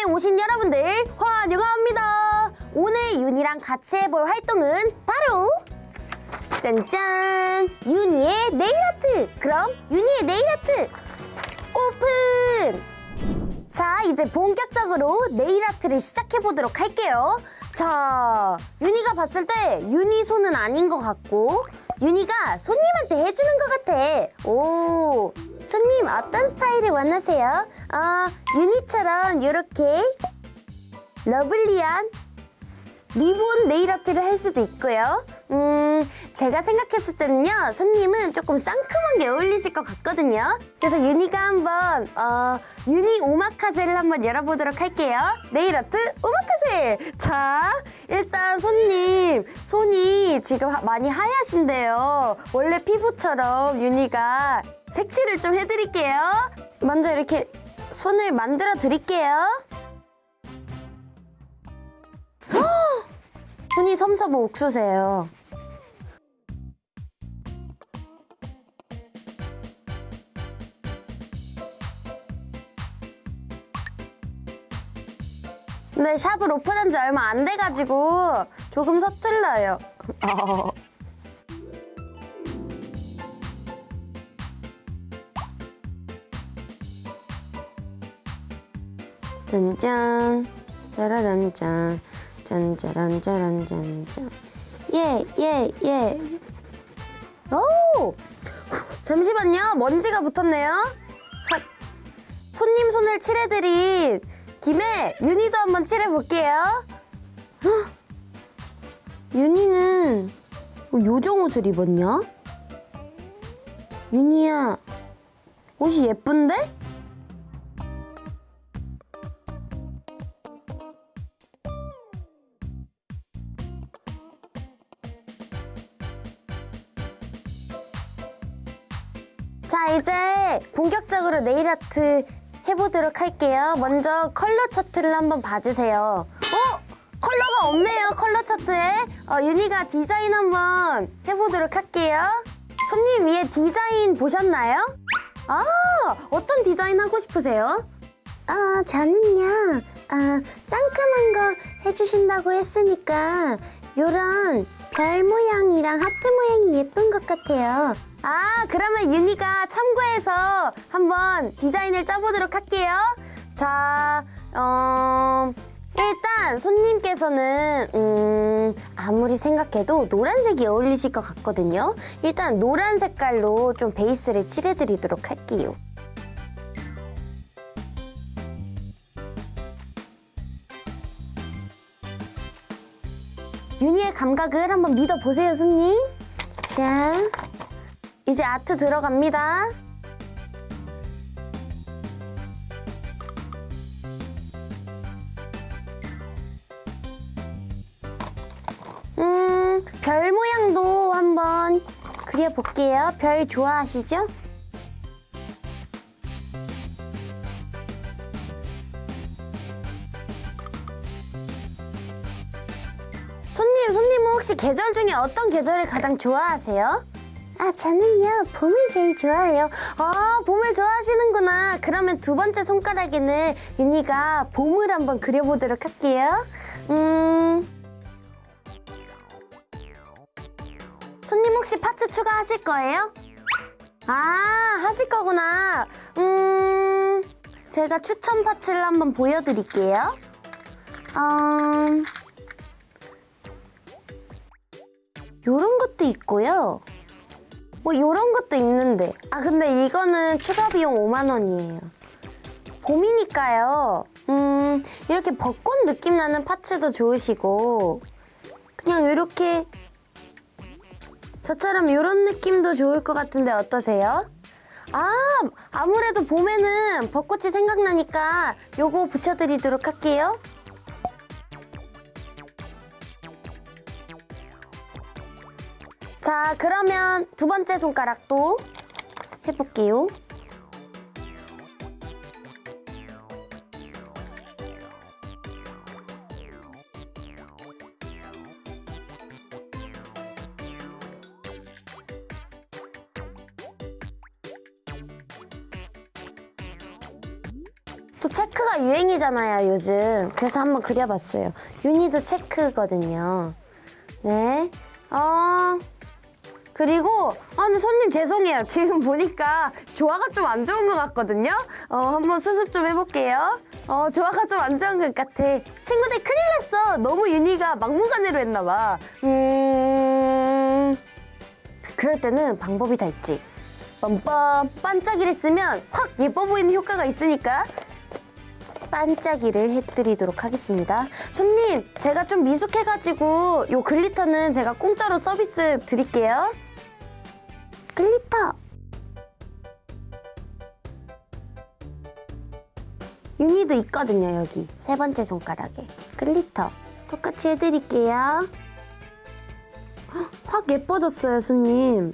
샵에 오신 여러분들 환영합니다. 오늘 윤이랑 같이 해볼 활동은 바로 짠짠 윤이의 네일 아트. 그럼 윤이의 네일 아트 오픈. 자, 이제 본격적으로 네일 아트를 시작해 보도록 할게요. 자, 윤희가 봤을 때 윤희 손은 아닌 것 같고, 윤희가 손님한테 해주는 것 같아. 오, 손님 어떤 스타일을 원하세요? 아, 윤희처럼 이렇게 러블리한 리본 네일 아트를 할 수도 있고요. 음, 제가 생각했을 때는요, 손님은 조금 상큼한 게 어울리실 것 같거든요. 그래서 유니가 한번, 어, 유니 오마카세를 한번 열어보도록 할게요. 네일 아트 오마카세! 자, 일단 손님, 손이 지금 하- 많이 하얗신데요. 원래 피부처럼 유니가 색칠을 좀 해드릴게요. 먼저 이렇게 손을 만들어 드릴게요. 손이 섬섬한 옥수세요. 근데 샵을 오픈한 지 얼마 안 돼가지고 조금 서툴러요. 어. 짠짠 짜라란짠 짠짜란 짜란 짠짠 예 예 예. 오 잠시만요 먼지가 붙었네요 핫. 손님 손을 칠해드린 김에 윤희도 한번 칠해볼게요 헉. 윤희는 뭐 요정 옷을 입었냐? 윤희야 옷이 예쁜데? 자, 이제 본격적으로 네일 아트 해보도록 할게요. 먼저 컬러 차트를 한번 봐주세요. 어? 컬러가 없네요, 컬러 차트에. 어, 윤희가 디자인 한번 해보도록 할게요. 손님 위에 디자인 보셨나요? 아, 어떤 디자인 하고 싶으세요? 아, 저는요, 아, 상큼한 거 해주신다고 했으니까, 요런 별 모양이랑 하트 모양이 예쁜 것 같아요. 아, 그러면 윤희가 참고해서 한번 디자인을 짜보도록 할게요. 자, 어, 일단 손님께서는, 음, 아무리 생각해도 노란색이 어울리실 것 같거든요. 일단 노란 색깔로 좀 베이스를 칠해드리도록 할게요. 윤희의 감각을 한번 믿어보세요, 손님. 자, 이제 아트 들어갑니다. 음, 별 모양도 한번 그려볼게요. 별 좋아하시죠? 손님, 손님은 혹시 계절 중에 어떤 계절을 가장 좋아하세요? 아, 저는요, 봄을 제일 좋아해요. 아, 봄을 좋아하시는구나. 그러면 두 번째 손가락에는 윤희가 봄을 한번 그려보도록 할게요. 음. 손님 혹시 파츠 추가하실 거예요? 아, 하실 거구나. 음, 제가 추천 파츠를 한번 보여드릴게요. 음, 요런 것도 있고요. 뭐 요런 것도 있는데. 아, 근데 이거는 추가 비용 5만 원이에요. 봄이니까요. 음, 이렇게 벚꽃 느낌 나는 파츠도 좋으시고, 그냥 이렇게 저처럼 이런 느낌도 좋을 것 같은데 어떠세요? 아, 아무래도 봄에는 벚꽃이 생각나니까 요거 붙여드리도록 할게요. 자, 그러면 두 번째 손가락도 해볼게요. 또 체크가 유행이잖아요, 요즘. 그래서 한번 그려봤어요. 윤희도 체크거든요. 네. 어, 그리고, 아, 근데 손님 죄송해요. 지금 보니까 조화가 좀 안 좋은 것 같거든요. 어, 한번 수습 좀 해볼게요. 어, 조화가 좀 안 좋은 것 같아. 친구들 큰일 났어. 너무 윤희가 막무가내로 했나 봐. 음, 그럴 때는 방법이 다 있지. 빰빰, 반짝이를 쓰면 확 예뻐 보이는 효과가 있으니까 반짝이를 해드리도록 하겠습니다. 손님, 제가 좀 미숙해가지고 요 글리터는 제가 공짜로 서비스 드릴게요. 글리터. 윤희도 있거든요, 여기. 세 번째 손가락에. 글리터. 똑같이 해드릴게요. 헉, 확 예뻐졌어요, 손님.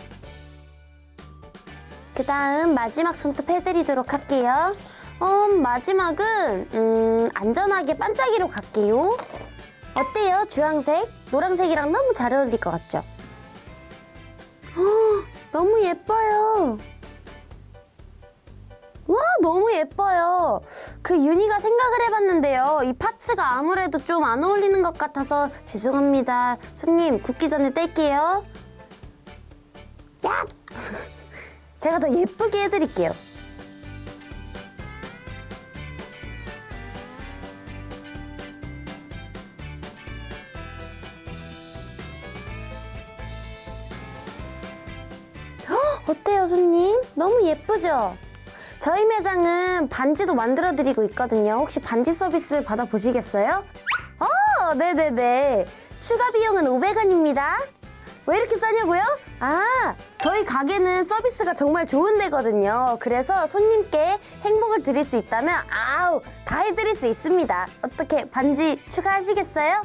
그 다음 마지막 손톱 해드리도록 할게요. 어, 마지막은 음, 안전하게 반짝이로 갈게요. 어때요? 주황색? 노란색이랑 너무 잘 어울릴 것 같죠? 어, 너무 예뻐요. 와, 너무 예뻐요. 그 윤희가 생각을 해봤는데요. 이 파츠가 아무래도 좀 안 어울리는 것 같아서 죄송합니다. 손님, 굽기 전에 뗄게요. 야! 제가 더 예쁘게 해드릴게요. 어때요, 손님? 너무 예쁘죠? 저희 매장은 반지도 만들어 드리고 있거든요. 혹시 반지 서비스 받아보시겠어요? 어, 네네네. 추가 비용은 500원입니다. 왜 이렇게 싸냐고요? 아, 저희 가게는 서비스가 정말 좋은 데거든요. 그래서 손님께 행복을 드릴 수 있다면, 아우, 다 해드릴 수 있습니다. 어떻게 반지 추가하시겠어요?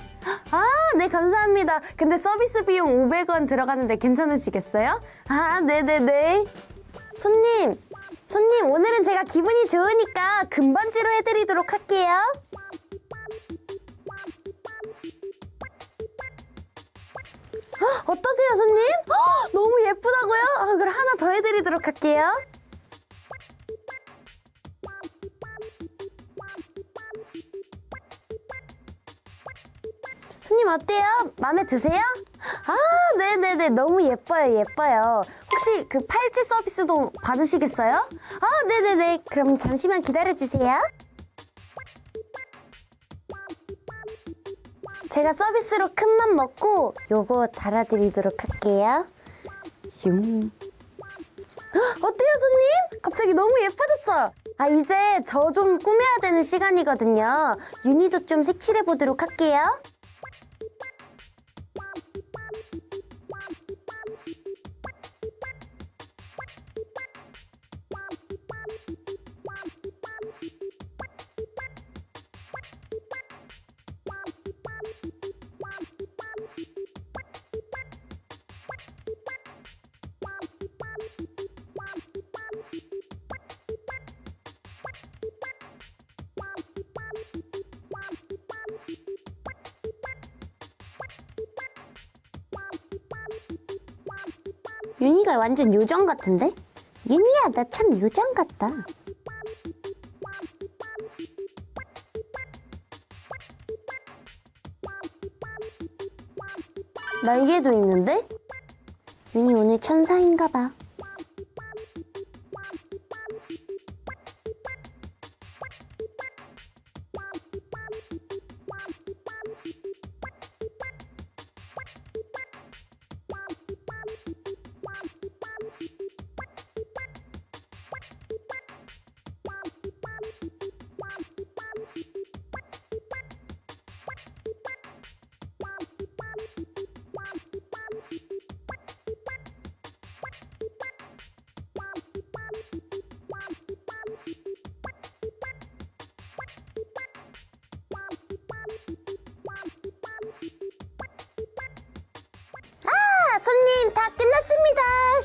아, 네, 감사합니다. 근데 서비스 비용 500원 들어가는데 괜찮으시겠어요? 아, 네네네. 손님, 손님, 오늘은 제가 기분이 좋으니까 금반지로 해드리도록 할게요. 헉, 어떠세요, 손님? 헉, 너무 예쁘다고요? 아, 그럼 하나 더 해드리도록 할게요. 손님 어때요? 마음에 드세요? 아, 네네네. 너무 예뻐요, 예뻐요. 혹시 그 팔찌 서비스도 받으시겠어요? 아, 네네네. 그럼 잠시만 기다려주세요. 제가 서비스로 큰 맘 먹고 요거 달아드리도록 할게요. 슝. 헉, 어때요, 손님? 갑자기 너무 예뻐졌죠? 아, 이제 저 좀 꾸며야 되는 시간이거든요. 윤희도 좀 색칠해 보도록 할게요. 윤희가 완전 요정 같은데? 윤희야, 나 참 요정 같다. 날개도 있는데? 윤희 오늘 천사인가 봐.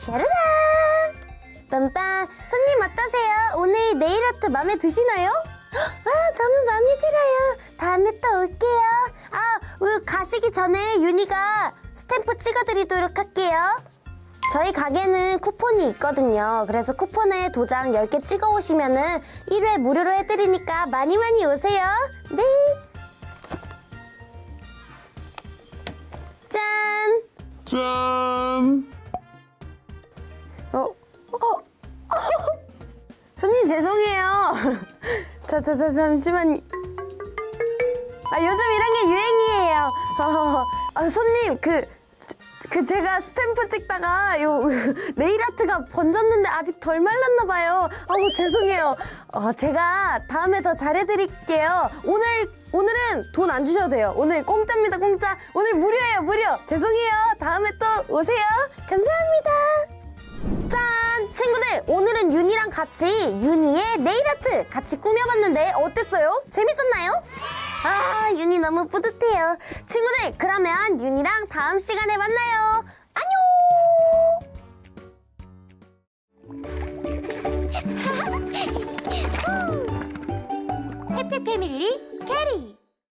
샤라라. 빰빰. 손님 어떠세요? 오늘 네일 아트 마음에 드시나요? 아, 너무 마음에 들어요. 다음에 또 올게요. 아, 우리 가시기 전에 윤희가 스탬프 찍어드리도록 할게요. 저희 가게는 쿠폰이 있거든요. 그래서 쿠폰에 도장 10개 찍어 오시면은 1회 무료로 해드리니까 많이 많이 오세요. 네. 짠. 짠! 어, 어, 손님 죄송해요. 저, 저, 저, 잠시만. 아, 요즘 이런 게 유행이에요. 어, 아, 손님, 그, 그 제가 스탬프 찍다가 요 네일 아트가 번졌는데 아직 덜 말랐나 봐요. 아우 죄송해요. 어, 제가 다음에 더 잘해드릴게요. 오늘 오늘은 돈 안 주셔도 돼요. 오늘 공짜입니다, 공짜. 오늘 무료예요, 무료. 죄송해요. 다음에 또 오세요. 감사합니다. 짠! 친구들, 오늘은 윤이랑 같이 윤이의 네일 아트 같이 꾸며봤는데 어땠어요? 재밌었나요? 아, 윤이 너무 뿌듯해요. 친구들, 그러면 윤이랑 다음 시간에 만나요. 안녕! 해피 패밀리 캐리